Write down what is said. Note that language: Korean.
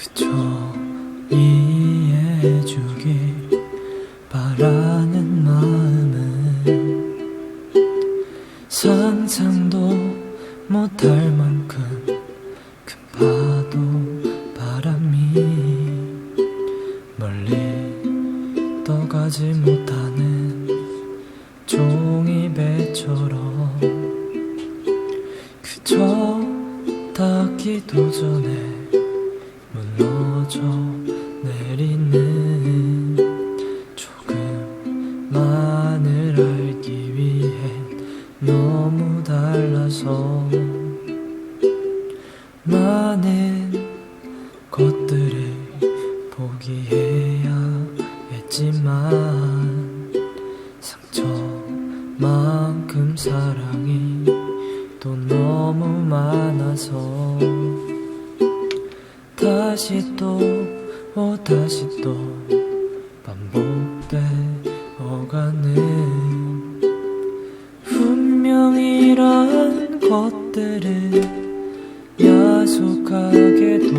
그저 이해해주길 바라는 마음은 상상도 못할 만큼 큰 파도 바람이 멀리 떠가지 못하는 종이배처럼 그저 닿기도 전에 무너져 내리는 조금만을 알기 위해 너무 달라서 많은 것들을 포기해야 했지만 상처만큼 사랑이 또 너무 많아서 다시 또오 다시 또 반복되어가는 분명이란 것들은 야속하게도